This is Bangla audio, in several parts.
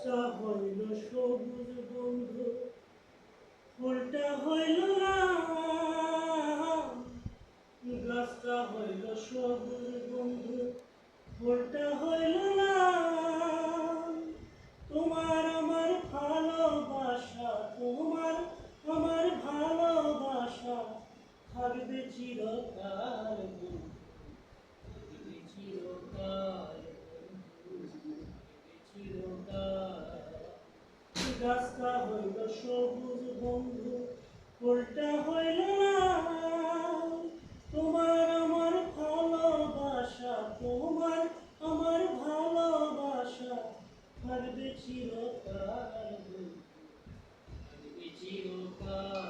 গাছটা হইল সবুজ বন্ধু, ফুলটা হইল রাম। গাছটা হইল সবুজ বন্ধু, ফুলটা হইল রাম। তোমার আমার ভালোবাসা, তোমার আমার ভালোবাসা থাকবে চিরকাল বন্ধু থাকবে চিরকাল বন্ধু থাকবে চিরকাল গাছটা হইল সবুজ বন্ধু ফুলটা হইল না। তোমার আমার ভালোবাসা, তোমার আমার ভালোবাসা থাকবে চিরকাল। চিরকাল।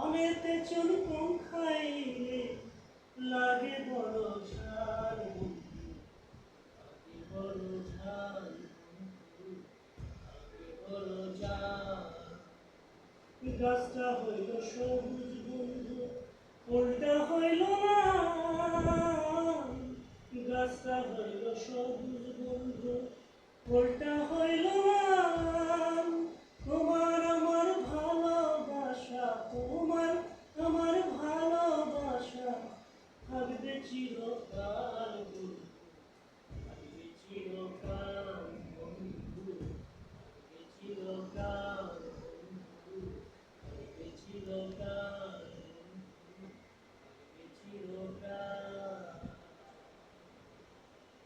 অনেতে কম লাগে বড় বড় বড় গাছটা হইল সবুজ বন্ধু ফুলটা হইল রাম গাছটা হইল সবুজ বন্ধু ফুলটা হইল রাম চিরকাল থাকবে চিরকাল